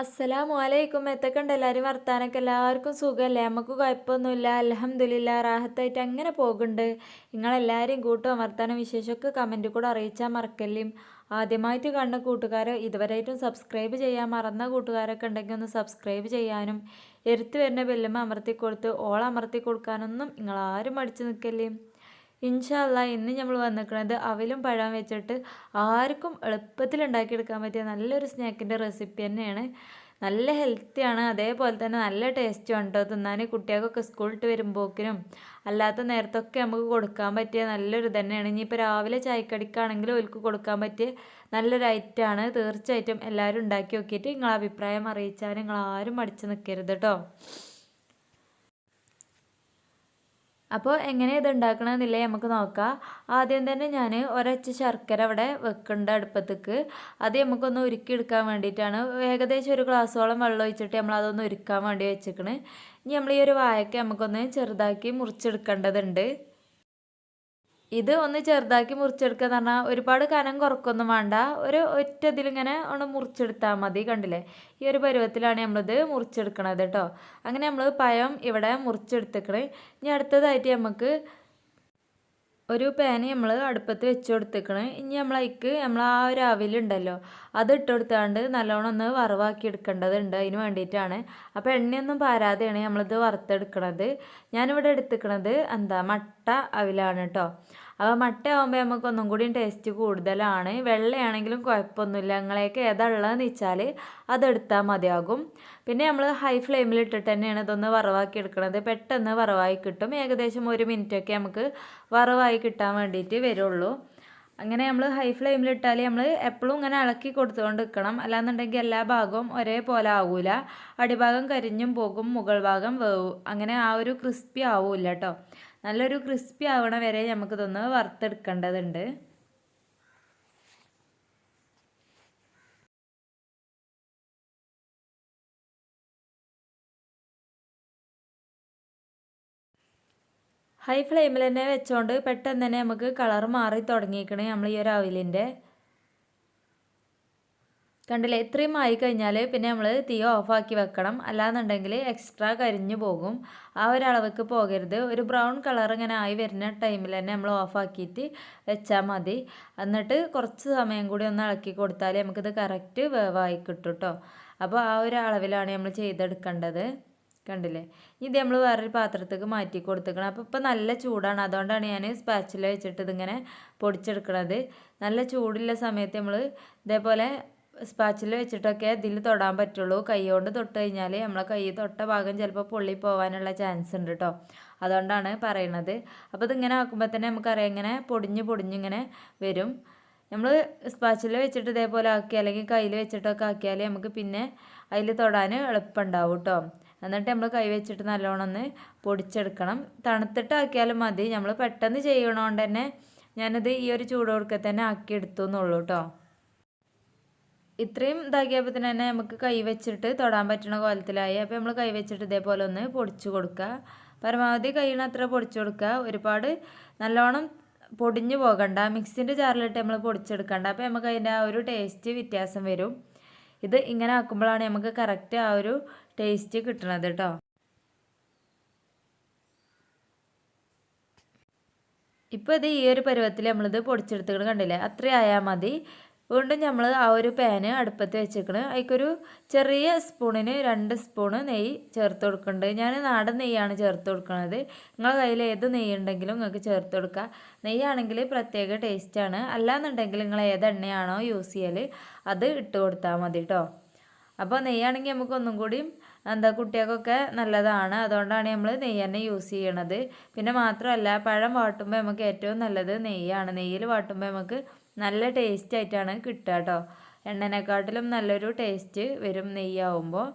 അസ്സലാമു അലൈക്കും എത്തക്കണ്ട് എല്ലാവരും വർത്താനൊക്കെ? എല്ലാവർക്കും സുഖമല്ലേ നമുക്ക് കുഴപ്പമൊന്നുമില്ല. അലഹമ്മദില്ല റാഹത്തായിട്ട് അങ്ങനെ പോകുന്നുണ്ട്. നിങ്ങളെല്ലാവരും കൂട്ടും വർത്താനം വിശേഷമൊക്കെ കമന്റ് കൂടെ അറിയിച്ചാൽ മറക്കല്ലേ. ആദ്യമായിട്ട് കണ്ട കൂട്ടുകാർ ഇതുവരെയായിട്ടും സബ്സ്ക്രൈബ് ചെയ്യാൻ മറന്ന കൂട്ടുകാരൊക്കെ ഉണ്ടെങ്കിൽ ഒന്ന് സബ്സ്ക്രൈബ് ചെയ്യാനും എരുത്ത് വരുന്ന ബെല്ലുമ്മ അമർത്തി കൊടുത്ത് ഓൾ അമർത്തി കൊടുക്കാനൊന്നും നിങ്ങളാരും മടിച്ചു നിൽക്കല്ലേ. ഇൻഷാല്ല ഇന്ന് നമ്മൾ വന്നിരിക്കുന്നത് അവലും പഴം വെച്ചിട്ട് ആർക്കും എളുപ്പത്തിൽ ഉണ്ടാക്കിയെടുക്കാൻ പറ്റിയ നല്ലൊരു സ്നാക്കിന്റെ റെസിപ്പി തന്നെയാണ്. നല്ല ഹെൽത്തിയാണ് അതേപോലെ തന്നെ നല്ല ടേസ്റ്റും ഉണ്ടോ? തിന്നാൻ കുട്ടികൾക്കൊക്കെ സ്കൂളിട്ട് വരുമ്പോക്കിനും അല്ലാത്ത നേരത്തൊക്കെ നമുക്ക് കൊടുക്കാൻ പറ്റിയ നല്ലൊരു തന്നെയാണ്. ഇനിയിപ്പോൾ രാവിലെ ചായക്കടിക്കാണെങ്കിലും ഒരുക്ക് കൊടുക്കാൻ പറ്റിയ നല്ലൊരു ഐറ്റമാണ് തീർച്ചയായിട്ടും എല്ലാവരും ഉണ്ടാക്കി നോക്കിയിട്ട് നിങ്ങളെ അഭിപ്രായം അറിയിച്ചാൽ നിങ്ങളാരും മടിച്ച് നിൽക്കരുത് കേട്ടോ അപ്പോൾ എങ്ങനെ ഇത് ഉണ്ടാക്കണമെന്നില്ലേ നമുക്ക് നോക്കാം. ആദ്യം തന്നെ ഞാൻ ഒരച്ച് ശർക്കര അവിടെ വെക്കുന്നുണ്ട് അടുപ്പത്തേക്ക്. അത് നമുക്കൊന്ന് ഉരുക്കി എടുക്കാൻ വേണ്ടിയിട്ടാണ്. ഏകദേശം ഒരു ഗ്ലാസ്സോളം വെള്ളം ഒഴിച്ചിട്ട് നമ്മൾ അതൊന്ന് ഉരുക്കാൻ വേണ്ടി വെച്ചേക്കണേ. ഇനി നമ്മൾ ഈ ഒരു വായക്ക നമുക്കൊന്ന് ചെറുതാക്കി മുറിച്ചെടുക്കേണ്ടതുണ്ട്. ഇത് ഒന്ന് ചെറുതാക്കി മുറിച്ചെടുക്കുക എന്ന് പറഞ്ഞാൽ ഒരുപാട് കനം കുറക്കൊന്നും വേണ്ട. ഒരു ഒറ്റ ഇതിലിങ്ങനെ ഒന്ന് മുറിച്ചെടുത്താൽ മതി കണ്ടില്ലേ? ഈ ഒരു പരുവത്തിലാണ് നമ്മളിത് മുറിച്ചെടുക്കണത് കേട്ടോ. അങ്ങനെ നമ്മൾ പഴം ഇവിടെ മുറിച്ചെടുത്തേക്കണേ. ഇനി അടുത്തതായിട്ട് നമുക്ക് ഒരു പാന് നമ്മൾ അടുപ്പത്ത് വെച്ച് കൊടുത്തേക്കണേ. ഇനി നമ്മളേക്ക് നമ്മൾ ആ ഒരു അവിലുണ്ടല്ലോ അത് ഇട്ട് കൊടുത്താണ്ട് നല്ലോണം ഒന്ന് വറവാക്കി എടുക്കേണ്ടതുണ്ട് അതിന് വേണ്ടിയിട്ടാണ്. അപ്പോൾ എണ്ണയൊന്നും പാരാതെയാണ് നമ്മളിത് വറുത്തെടുക്കണത്. ഞാനിവിടെ എടുത്തേക്കണത് എന്താ? മട്ട അവിലാണ് കേട്ടോ. അപ്പോൾ മട്ട ആകുമ്പോൾ നമുക്ക് ഒന്നും കൂടി ടേസ്റ്റ് കൂടുതലാണ്. വെള്ളയാണെങ്കിലും കുഴപ്പമൊന്നുമില്ല. നിങ്ങളേക്ക് ഏതാ ഉള്ളതെന്ന് വെച്ചാൽ അതെടുത്താൽ മതിയാകും. പിന്നെ നമ്മൾ ഹൈ ഫ്ലെയിമിൽ ഇട്ടിട്ട് തന്നെയാണ് ഇതൊന്ന് വറവാക്കി എടുക്കുന്നത് പെട്ടെന്ന് വറവായി കിട്ടും. ഏകദേശം ഒരു മിനിറ്റൊക്കെ നമുക്ക് വറവായി കിട്ടാൻ വേണ്ടിയിട്ട് വരുള്ളൂ. അങ്ങനെ നമ്മൾ ഹൈ ഫ്ലെയിമിൽ ഇട്ടാൽ നമ്മൾ എപ്പോഴും ഇങ്ങനെ ഇളക്കി കൊടുത്തുകൊണ്ട് നിൽക്കണം അല്ലാന്നുണ്ടെങ്കിൽ എല്ലാ ഭാഗവും ഒരേപോലെ ആവില്ല അടിഭാഗം കരിഞ്ഞും പോകും. മുകൾ ഭാഗം വേവും. അങ്ങനെ ആ ഒരു ക്രിസ്പി ആവില്ല കേട്ടോ നല്ലൊരു ക്രിസ്പി ആവണ വരെ നമുക്കിതൊന്ന് വറുത്തെടുക്കേണ്ടതുണ്ട്. ഹൈ ഫ്ലെയിമിൽ തന്നെ വെച്ചോണ്ട് പെട്ടെന്ന് തന്നെ നമുക്ക് കളർ മാറി തുടങ്ങിയിരിക്കണേ നമ്മൾ ഈ ഒരു അവിലിന്റെ കണ്ടില്ലേ ഇത്രയും ആയി കഴിഞ്ഞാൽ പിന്നെ നമ്മൾ തീ ഓഫാക്കി വെക്കണം. അല്ലാന്നുണ്ടെങ്കിൽ എക്സ്ട്രാ കരിഞ്ഞു പോകും. ആ ഒരു അളവക്ക് പോകരുത്. ഒരു ബ്രൗൺ കളർ ഇങ്ങനെ ആയി വരുന്ന ടൈമിൽ തന്നെ നമ്മൾ ഓഫാക്കിയിട്ട് വെച്ചാൽ മതി. എന്നിട്ട് കുറച്ച് സമയം കൂടി ഒന്ന് ഇളക്കി കൊടുത്താൽ നമുക്കിത് കറക്റ്റ് വേവായി കിട്ടും കേട്ടോ അപ്പോൾ ആ ഒരു അളവിലാണ് നമ്മൾ ചെയ്തെടുക്കേണ്ടത്. കണ്ടില്ലേ? ഇത് നമ്മൾ വേറൊരു പാത്രത്തേക്ക് മാറ്റി കൊടുത്തേക്കണം. അപ്പോൾ ഇപ്പോൾ നല്ല ചൂടാണ്. അതുകൊണ്ടാണ് ഞാൻ സ്പാച്ചിൽ വെച്ചിട്ട് ഇതിങ്ങനെ പൊടിച്ചെടുക്കണത്. നല്ല ചൂടുള്ള സമയത്ത് നമ്മൾ ഇതേപോലെ സ്പാച്ചിൽ വെച്ചിട്ടൊക്കെ ഇതിൽ തൊടാൻ പറ്റുള്ളൂ. കൈ കൊണ്ട് തൊട്ട് കഴിഞ്ഞാൽ നമ്മളെ കൈ തൊട്ട ഭാഗം ചിലപ്പോൾ പൊള്ളി പോകാനുള്ള ചാൻസ് ഉണ്ട് കേട്ടോ അതുകൊണ്ടാണ് പറയണത്. അപ്പോൾ ഇതിങ്ങനെ ആക്കുമ്പോൾ തന്നെ നമുക്കറിയാം ഇങ്ങനെ പൊടിഞ്ഞ് പൊടിഞ്ഞിങ്ങനെ വരും. നമ്മൾ സ്പാച്ചിൽ വെച്ചിട്ട് ഇതേപോലെ ആക്കി അല്ലെങ്കിൽ കയ്യിൽ വെച്ചിട്ടൊക്കെ ആക്കിയാൽ നമുക്ക് പിന്നെ അതിൽ തൊടാൻ എളുപ്പമുണ്ടാവും കേട്ടോ എന്നിട്ട് നമ്മൾ കൈ വെച്ചിട്ട് നല്ലോണം ഒന്ന് പൊടിച്ചെടുക്കണം. തണുത്തിട്ടാക്കിയാലും മതി. നമ്മൾ പെട്ടെന്ന് ചെയ്യണോണ്ട് തന്നെ ഞാനത് ഈ ഒരു ചൂടോടുക്കെ തന്നെ ആക്കി എടുത്തു എന്നുള്ളൂ കേട്ടോ ഇത്രയും ഇതാക്കിയപ്പോൾ തന്നെ നമുക്ക് കൈ വെച്ചിട്ട് തൊടാൻ പറ്റുന്ന കോലത്തിലായി. അപ്പോൾ നമ്മൾ കൈ വെച്ചിട്ട് ഇതേപോലെ ഒന്ന് പൊടിച്ചു കൊടുക്കുക. പരമാവധി കഴിയണ അത്ര പൊടിച്ചു കൊടുക്കുക. ഒരുപാട് നല്ലോണം പൊടിഞ്ഞു പോകണ്ട. മിക്സിന്റെ ജാറിലിട്ട് നമ്മൾ പൊടിച്ചെടുക്കണ്ട. അപ്പോൾ നമുക്ക് അതിന്റെ ആ ഒരു ടേസ്റ്റ് വ്യത്യാസം വരും. ഇത് ഇങ്ങനെ ആക്കുമ്പോഴാണ് നമുക്ക് കറക്റ്റ് ആ ഒരു ടേസ്റ്റ് കിട്ടണത് കേട്ടോ ഇപ്പോൾ ഇത് ഈ ഒരു പരുവത്തിൽ നമ്മളിത് പൊടിച്ചെടുത്തുകൊണ്ട് കണ്ടില്ലേ? അത്രയായാൽ മതി. വീണ്ടും നമ്മൾ ആ ഒരു പാന് അടുപ്പത്ത് വെച്ചേക്കണ്. അതിക്കൊരു ചെറിയ സ്പൂണിന് രണ്ട് സ്പൂണ് നെയ്യ് ചേർത്ത് കൊടുക്കുന്നുണ്ട് ഞാൻ നാടൻ നെയ്യാണ് ചേർത്ത് കൊടുക്കുന്നത് നിങ്ങളുടെ കയ്യിൽ ഏത് നെയ്യ് ഉണ്ടെങ്കിലും നിങ്ങൾക്ക് ചേർത്ത് കൊടുക്കുക നെയ്യാണെങ്കിൽ പ്രത്യേക ടേസ്റ്റാണ് അല്ലാന്നുണ്ടെങ്കിൽ നിങ്ങൾ ഏത് എണ്ണയാണോ യൂസ് ചെയ്യൽ അത് ഇട്ട് കൊടുത്താൽ മതി കേട്ടോ അപ്പോൾ നെയ്യാണെങ്കിൽ നമുക്ക് ഒന്നും കൂടിയും എന്താ കുട്ടികൾക്കൊക്കെ നല്ലതാണ്. അതുകൊണ്ടാണ് നമ്മൾ നെയ്യ് തന്നെ യൂസ് ചെയ്യണത്. പിന്നെ മാത്രമല്ല പഴം വാട്ടുമ്പോൾ നമുക്ക് ഏറ്റവും നല്ലത് നെയ്യാണ്. നെയ്യിൽ വാട്ടുമ്പോൾ നമുക്ക് നല്ല ടേസ്റ്റ് ആയിട്ടാണ് കിട്ടുക കേട്ടോ എണ്ണനെക്കാട്ടിലും നല്ലൊരു ടേസ്റ്റ് വരും നെയ്യാവുമ്പോൾ.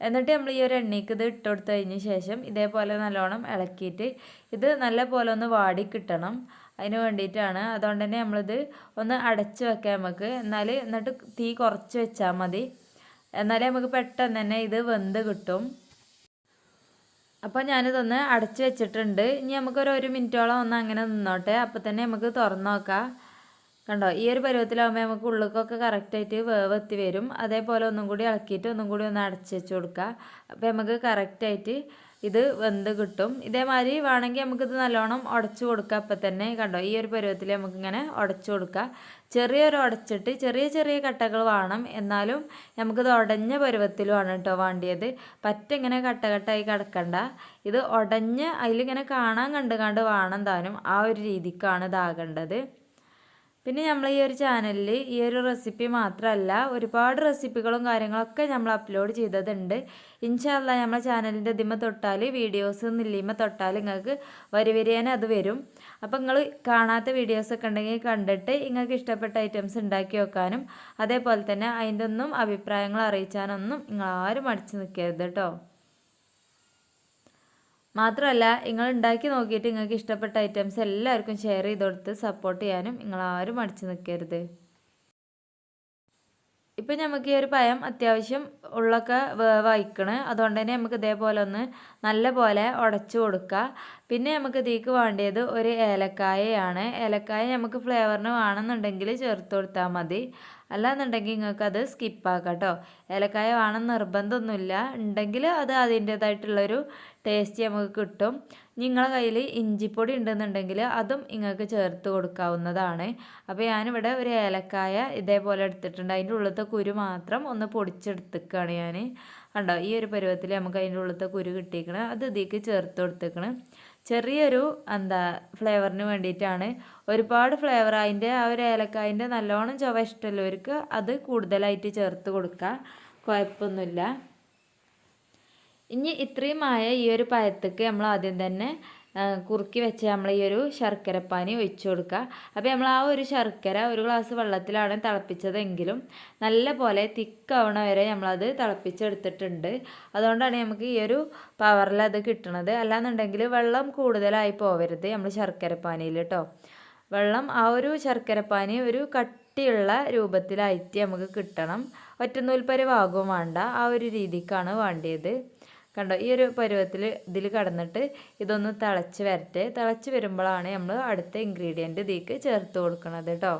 എന്നിട്ട് നമ്മൾ ഈ ഒരു എണ്ണയ്ക്ക് ഇത് ഇട്ട് കൊടുത്തു കഴിഞ്ഞ ശേഷം ഇതേപോലെ നല്ലോണം ഇളക്കിയിട്ട് ഇത് നല്ല പോലെ ഒന്ന് വാടി കിട്ടണം. അതിന് വേണ്ടിയിട്ടാണ്. അതുകൊണ്ട് തന്നെ നമ്മളിത് ഒന്ന് അടച്ച് വെക്കാം നമുക്ക്. എന്നാൽ എന്നിട്ട് തീ കുറച്ച് വെച്ചാൽ മതി. എന്നാലേ നമുക്ക് പെട്ടെന്ന് തന്നെ ഇത് വെന്ത് കിട്ടും. അപ്പോൾ ഞാനിതൊന്ന് അടച്ച് വെച്ചിട്ടുണ്ട്. ഇനി നമുക്കൊരു ഒരു മിനിറ്റോളം ഒന്ന് അങ്ങനെ നിന്നോട്ടെ. അപ്പോൾ തന്നെ നമുക്ക് തുറന്നു നോക്കാം. കണ്ടോ? ഈ ഒരു പരുവത്തിലാകുമ്പോൾ നമുക്ക് ഉള്ളിക്കൊക്കെ കറക്റ്റായിട്ട് വേവെത്തി വരും. അതേപോലെ ഒന്നും കൂടി ഇളക്കിയിട്ട് ഒന്നും കൂടി ഒന്ന് അടച്ച് വെച്ച് കൊടുക്കുക. അപ്പോൾ നമുക്ക് കറക്റ്റായിട്ട് ഇത് വെന്ത് കിട്ടും. ഇതേമാതിരി വേണമെങ്കിൽ നമുക്കിത് നല്ലോണം ഉടച്ചു കൊടുക്കുക അപ്പം തന്നെ. കണ്ടോ? ഈ ഒരു പരുവത്തിൽ നമുക്കിങ്ങനെ ഉടച്ചു കൊടുക്കുക. ചെറിയൊരു ഉടച്ചിട്ട് ചെറിയ ചെറിയ കട്ടകൾ വേണം. എന്നാലും നമുക്കിത് ഉടഞ്ഞ പരുവത്തിലുമാണ് കേട്ടോ വേണ്ടിയത്. പറ്റ ഇങ്ങനെ കട്ട കിടക്കണ്ട. ഇത് ഉടഞ്ഞ് അതിലിങ്ങനെ കാണാൻ കണ്ട് കണ്ട് വേണം താനും ആ ഒരു രീതിക്കാണ് ഇതാകേണ്ടത്. പിന്നെ നമ്മൾ ഈ ഒരു ചാനലിൽ ഈ ഒരു റെസിപ്പി മാത്രമല്ല ഒരുപാട് റെസിപ്പികളും കാര്യങ്ങളൊക്കെ നമ്മൾ അപ്ലോഡ് ചെയ്തതുണ്ട്. ഇൻഷാല്ല നമ്മളെ ചാനലിന്റെ ഇതിമ തൊട്ടാൽ വീഡിയോസ് നില്ലിമ തൊട്ടാൽ നിങ്ങൾക്ക് വരി വരിയാൻ അത് വരും. അപ്പോൾ നിങ്ങൾ കാണാത്ത വീഡിയോസൊക്കെ ഉണ്ടെങ്കിൽ കണ്ടിട്ട് നിങ്ങൾക്ക് ഇഷ്ടപ്പെട്ട ഐറ്റംസ് ഉണ്ടാക്കി വെക്കാനും അതേപോലെ തന്നെ അതിന്റെ ഒന്നും അഭിപ്രായങ്ങൾ അറിയിച്ചാനൊന്നും നിങ്ങൾ ആരും മടിച്ച് നിൽക്കരുത് കേട്ടോ മാത്രമല്ല നിങ്ങൾ ഉണ്ടാക്കി നോക്കിയിട്ട് നിങ്ങൾക്ക് ഇഷ്ടപ്പെട്ട ഐറ്റംസ് എല്ലാവർക്കും ഷെയർ ചെയ്ത് കൊടുത്ത് സപ്പോർട്ട് ചെയ്യാനും നിങ്ങൾ ആരും മടിച്ചു നിൽക്കരുത്. ഇപ്പം നമുക്ക് ഈ ഒരു പഴം അത്യാവശ്യം ഉള്ളൊക്കെ വേവായിക്കണ് അതുകൊണ്ട് തന്നെ നമുക്ക് ഇതേപോലെ ഒന്ന് നല്ല പോലെ ഉടച്ചു കൊടുക്കുക പിന്നെ നമുക്ക് ഇതിലേക്ക് വേണ്ടിയത് ഒരു ഏലക്കായയാണ്. ഏലക്കായ നമുക്ക് ഫ്ലേവറിന് വേണമെന്നുണ്ടെങ്കിൽ ചേർത്ത് കൊടുത്താൽ മതി. അല്ലാന്നുണ്ടെങ്കിൽ നിങ്ങൾക്ക് അത് സ്കിപ്പാക്കാം കേട്ടോ ഏലക്കായ വേണം നിർബന്ധമൊന്നുമില്ല. ഉണ്ടെങ്കിൽ അത് അതിന്റേതായിട്ടുള്ളൊരു ടേസ്റ്റ് നമുക്ക് കിട്ടും. നിങ്ങളെ കയ്യിൽ ഇഞ്ചിപ്പൊടി ഉണ്ടെന്നുണ്ടെങ്കിൽ അതും നിങ്ങൾക്ക് ചേർത്ത് കൊടുക്കാവുന്നതാണ്. അപ്പോൾ ഞാനിവിടെ ഒരു ഏലക്കായ ഇതേപോലെ എടുത്തിട്ടുണ്ട്. അതിന്റെ ഉള്ളത്തെ കുരു മാത്രം ഒന്ന് പൊടിച്ചെടുത്തേക്കാണ് ഞാൻ കണ്ടോ? ഈ ഒരു പരുവത്തിൽ നമുക്ക് അതിന്റെ ഉള്ളത്തെ കുരു കിട്ടിയിരിക്കണം. അത് ഇതിലേക്ക് ചേർത്ത് കൊടുത്തേക്കണം ചെറിയൊരു എന്താ ഫ്ലേവറിന് വേണ്ടിയിട്ടാണ്. ഒരുപാട് ഫ്ലേവർ അതിന്റെ ആ ഒരു ഏലക്കായന്റെ നല്ലോണം ചുവ ഇഷ്ടമുള്ളവർക്ക് അത് കൂടുതലായിട്ട് ചേർത്ത് കൊടുക്കുക കുഴപ്പമൊന്നുമില്ല. ഇനി ഇത്രയുമായ ഈ ഒരു പഴത്തേക്ക് നമ്മൾ ആദ്യം തന്നെ കുറുക്കി വെച്ച് നമ്മൾ ഈ ഒരു ശർക്കരപ്പാനി ഒഴിച്ചു കൊടുക്കുക. അപ്പോൾ നമ്മൾ ആ ഒരു ശർക്കര ഒരു ഗ്ലാസ് വെള്ളത്തിലാണ് തിളപ്പിച്ചതെങ്കിലും നല്ല പോലെ തിക്കാവണ വരെ നമ്മളത് തിളപ്പിച്ചെടുത്തിട്ടുണ്ട്. അതുകൊണ്ടാണ് നമുക്ക് ഈ ഒരു പവറിൽ അത് കിട്ടണത്. അല്ലാന്നുണ്ടെങ്കിൽ വെള്ളം കൂടുതലായി പോവരുത് നമ്മൾ ശർക്കരപ്പാനിയിൽ കേട്ടോ. വെള്ളം ആ ഒരു ശർക്കരപ്പാനി ഒരു കട്ടിയുള്ള രൂപത്തിലായിട്ട് നമുക്ക് കിട്ടണം. ഒറ്റനൂൽപ്പരവാകും വേണ്ട. ആ ഒരു രീതിക്കാണ് വേണ്ടിയത്. കണ്ടോ ഈ ഒരു പരുവത്തിൽ ഇതിൽ കടന്നിട്ട് ഇതൊന്ന് തിളച്ച് വരട്ടെ. തിളച്ച് വരുമ്പോഴാണ് നമ്മൾ അടുത്ത ഇൻഗ്രീഡിയന്റ് ഇതിലേക്ക് ചേർത്ത് കൊടുക്കുന്നത് കേട്ടോ.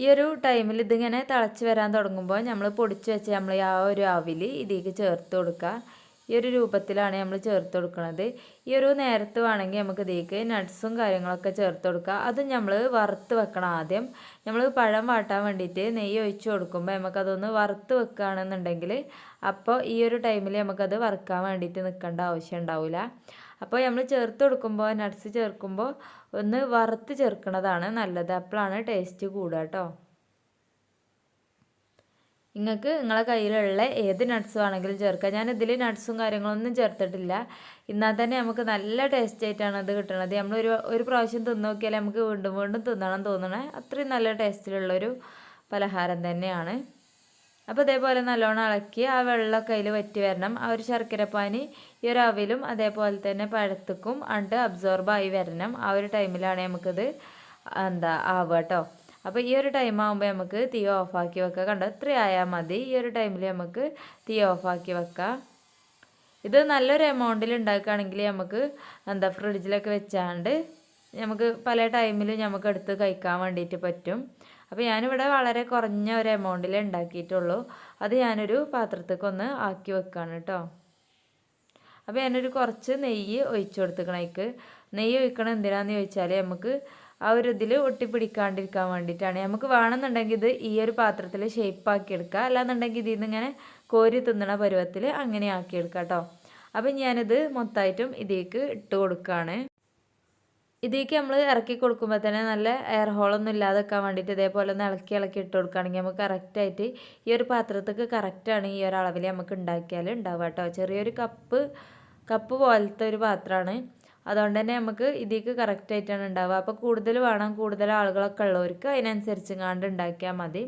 ഈ ഒരു ടൈമിൽ ഇതിങ്ങനെ തിളച്ച് വരാൻ തുടങ്ങുമ്പോൾ നമ്മൾ പൊടിച്ച് വെച്ച് നമ്മൾ ആ ഒരു അവിൽ ഇതിലേക്ക് ചേർത്ത് കൊടുക്കുക. ഈ ഒരു രൂപത്തിലാണ് നമ്മൾ ചേർത്ത് കൊടുക്കുന്നത് ഈ ഒരു നേരത്ത് വേണമെങ്കിൽ നമുക്ക് ഇതിലേക്ക് നട്ട്സും കാര്യങ്ങളൊക്കെ ചേർത്ത് കൊടുക്കുക അത് നമ്മൾ വറുത്ത് വെക്കണം ആദ്യം. നമ്മൾ പഴം വാട്ടാൻ വേണ്ടിയിട്ട് നെയ്യ് ഒഴിച്ച് കൊടുക്കുമ്പോൾ നമുക്കതൊന്ന് വറുത്ത് വെക്കുകയാണെന്നുണ്ടെങ്കിൽ അപ്പോൾ ഈ ഒരു ടൈമിൽ നമുക്കത് വറുക്കാൻ വേണ്ടിയിട്ട് നിൽക്കേണ്ട ആവശ്യം ഉണ്ടാവില്ല. അപ്പോൾ നമ്മൾ ചേർത്ത് കൊടുക്കുമ്പോൾ നട്ട്സ് ചേർക്കുമ്പോൾ ഒന്ന് വറുത്ത് ചേർക്കുന്നതാണ് നല്ലത്. അപ്പോഴാണ് ടേസ്റ്റ് കൂടുക കേട്ടോ. നിങ്ങൾക്ക് നിങ്ങളെ കയ്യിലുള്ള ഏത് നട്ട്സ് ആണെങ്കിലും ചേർക്കാം. ഞാൻ ഇതിൽ നട്ട്സും കാര്യങ്ങളൊന്നും ചേർത്തിട്ടില്ല. എന്നാൽ തന്നെ നമുക്ക് നല്ല ടേസ്റ്റ് ആയിട്ടാണ് അത് കിട്ടുന്നത് നമ്മളൊരു ഒരു പ്രാവശ്യം തിന്ന് നോക്കിയാൽ നമുക്ക് വീണ്ടും വീണ്ടും തിന്നണം തോന്നണേ. അത്രയും നല്ല ടേസ്റ്റിലുള്ളൊരു പലഹാരം തന്നെയാണ്. അപ്പോൾ ഇതേപോലെ നല്ലോണം ഇളക്കി ആ വെള്ളമൊക്കെ അതിൽ വറ്റി വരണം. ആ ഒരു ശർക്കരപ്പാനി ഈ ഒരു അവിലും അതേപോലെ തന്നെ പഴത്തക്കും അണ്ട് അബ്സോർബായി വരണം. ആ ഒരു ടൈമിലാണ് നമുക്കിത് എന്താ ആവുക കേട്ടോ അപ്പോൾ ഈ ഒരു ടൈം ആകുമ്പോൾ നമുക്ക് തീ ഓഫാക്കി വെക്കുക കണ്ടോ? ഇത്ര ആയാൽ മതി. ഈ ഒരു ടൈമിൽ നമുക്ക് തീ ഓഫാക്കി വെക്കാം. ഇത് നല്ലൊരു എമൗണ്ടിൽ ഉണ്ടാക്കുകയാണെങ്കിൽ നമുക്ക് എന്താ ഫ്രിഡ്ജിലൊക്കെ വെച്ചാണ്ട് നമുക്ക് പല ടൈമിൽ നമുക്ക് എടുത്ത് കഴിക്കാൻ വേണ്ടിയിട്ട് പറ്റും. അപ്പോൾ ഞാനിവിടെ വളരെ കുറഞ്ഞ ഒരു എമൗണ്ടിൽ ഉണ്ടാക്കിയിട്ടുള്ളൂ അത് ഞാനൊരു പാത്രത്തേക്കൊന്ന് ആക്കി വെക്കുകയാണ് കേട്ടോ അപ്പോൾ ഞാനൊരു കുറച്ച് നെയ്യ് ഒഴിച്ചു കൊടുത്തേക്കണേക്ക് നെയ്യ് ഒഴിക്കണം എന്തിനാണെന്ന് ചോദിച്ചാൽ നമുക്ക് ആ ഒരു ഇതിൽ ഒട്ടിപ്പിടിക്കാണ്ടിരിക്കാൻ വേണ്ടിയിട്ടാണ്. നമുക്ക് വേണമെന്നുണ്ടെങ്കിൽ ഇത് ഈ ഒരു പാത്രത്തിൽ ഷേപ്പാക്കി എടുക്കുക അല്ലാന്നുണ്ടെങ്കിൽ ഇതിൽ നിന്ന് ഇങ്ങനെ കോരി തിന്നണ പരുവത്തിൽ അങ്ങനെ ആക്കിയെടുക്കുക കേട്ടോ അപ്പം ഞാനിത് മൊത്തമായിട്ടും ഇതിലേക്ക് ഇട്ട് കൊടുക്കുകയാണ് ഇതിലേക്ക് നമ്മൾ ഇറക്കി കൊടുക്കുമ്പോൾ തന്നെ നല്ല എയർ ഹോളൊന്നും ഇല്ലാതെ വെക്കാൻ വേണ്ടിയിട്ട് ഇതേപോലെ ഒന്ന് ഇളക്കി ഇളക്കി ഇട്ട് കൊടുക്കുകയാണെങ്കിൽ നമുക്ക് കറക്റ്റായിട്ട് ഈ ഒരു പാത്രത്തേക്ക് കറക്റ്റാണ് ഈ ഒരു അളവിൽ നമുക്ക് ഉണ്ടാക്കിയാൽ ഉണ്ടാവുക കേട്ടോ ചെറിയൊരു കപ്പ് കപ്പ് പോലത്തെ ഒരു പാത്രമാണ്. അതുകൊണ്ട് തന്നെ നമുക്ക് ഇതിലേക്ക് കറക്റ്റായിട്ടാണ് ഉണ്ടാവുക. അപ്പോൾ കൂടുതൽ വേണം കൂടുതൽ ആളുകളൊക്കെ ഉള്ളവർക്ക് അതിനനുസരിച്ച് കാണ്ട് ഉണ്ടാക്കിയാൽ മതി.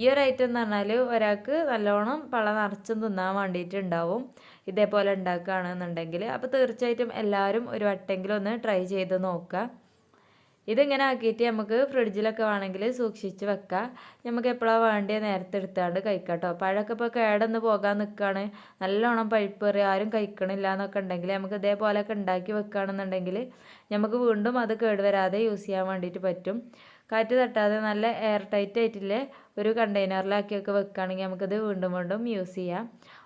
ഈ ഒരു ഐറ്റം എന്ന് പറഞ്ഞാൽ ഒരാൾക്ക് നല്ലോണം പള നിറച്ചും തിന്നാൻ വേണ്ടിയിട്ട് ഉണ്ടാവും. ഇതേപോലെ ഉണ്ടാക്കുകയാണെന്നുണ്ടെങ്കിൽ. അപ്പോൾ തീർച്ചയായിട്ടും എല്ലാവരും ഒരു വട്ടെങ്കിലും ഒന്ന് ട്രൈ ചെയ്ത് നോക്കുക. ഇതിങ്ങനെ ആക്കിയിട്ട് നമുക്ക് ഫ്രിഡ്ജിലൊക്കെ വേണമെങ്കിൽ സൂക്ഷിച്ച് വെക്കാം. നമുക്ക് എപ്പോഴാണ് വേണ്ടിയ നേരത്തെ എടുത്താണ്ട് കഴിക്കാം പഴമൊക്കെ ഇപ്പോൾ കേടന്ന് പോകാൻ നിൽക്കുകയാണ് നല്ലോണം പഴുപ്പ് കയറി ആരും കഴിക്കണില്ല എന്നൊക്കെ ഉണ്ടെങ്കിൽ നമുക്ക് ഇതേപോലെയൊക്കെ ഉണ്ടാക്കി വെക്കുകയാണെന്നുണ്ടെങ്കിൽ നമുക്ക് വീണ്ടും അത് കേട് വരാതെ യൂസ് ചെയ്യാൻ വേണ്ടിയിട്ട് പറ്റും. കാറ്റ് തട്ടാതെ നല്ല എയർ ടൈറ്റ് ആയിട്ടില്ലേ ഒരു കണ്ടെയ്നറിലാക്കിയൊക്കെ വെക്കുകയാണെങ്കിൽ നമുക്കത് വീണ്ടും വീണ്ടും യൂസ് ചെയ്യാം.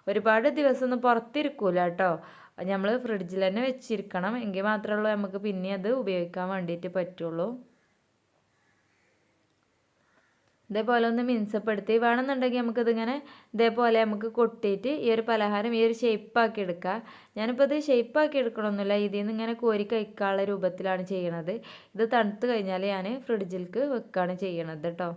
ഒരുപാട് ദിവസമൊന്നും പുറത്തിരിക്കൂല കേട്ടോ നമ്മൾ ഫ്രിഡ്ജിൽ തന്നെ വെച്ചിരിക്കണം. എങ്കിൽ മാത്രമേ ഉള്ളൂ നമുക്ക് പിന്നെ അത് ഉപയോഗിക്കാൻ വേണ്ടിയിട്ട് പറ്റുള്ളൂ. ഇതേപോലെ ഒന്ന് മിനുസപ്പെടുത്തി വേണമെന്നുണ്ടെങ്കിൽ നമുക്കിതിങ്ങനെ ഇതേപോലെ നമുക്ക് കൊട്ടിയിട്ട് ഈ ഒരു പലഹാരം ഈ ഒരു ഷേപ്പാക്കി എടുക്കുക ഞാനിപ്പോൾ ഇത് ഷേപ്പാക്കി എടുക്കണമെന്നില്ല ഇതിൽ നിന്ന് ഇങ്ങനെ കോരി കഴിക്കാനുള്ള രൂപത്തിലാണ് ചെയ്യണത്. ഇത് തണുത്ത് കഴിഞ്ഞാൽ ഞാൻ ഫ്രിഡ്ജിലേക്ക് വെക്കുകയാണ് ചെയ്യണത് കേട്ടോ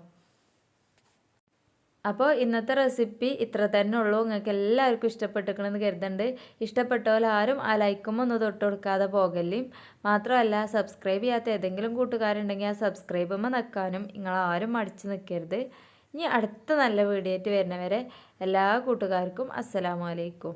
അപ്പോൾ ഇന്നത്തെ റെസിപ്പി ഇത്ര തന്നെ ഉള്ളൂ. നിങ്ങൾക്ക് എല്ലാവർക്കും ഇഷ്ടപ്പെട്ടിരിക്കണമെന്ന് കരുതുന്നുണ്ട് ആരും ആ ലൈക്കും ഒന്ന് തൊട്ട് കൊടുക്കാതെ പോകല്ലേ. മാത്രമല്ല സബ്സ്ക്രൈബ് ചെയ്യാത്ത ഏതെങ്കിലും കൂട്ടുകാരുണ്ടെങ്കിൽ ആ സബ്സ്ക്രൈബുമ്പോൾ നിൽക്കാനും നിങ്ങളാരും മടിച്ച് നിൽക്കരുത് ഇനി അടുത്ത നല്ല വീഡിയോ ആയിട്ട് വരുന്നവരെ എല്ലാ കൂട്ടുകാർക്കും അസ്സലാമലൈക്കും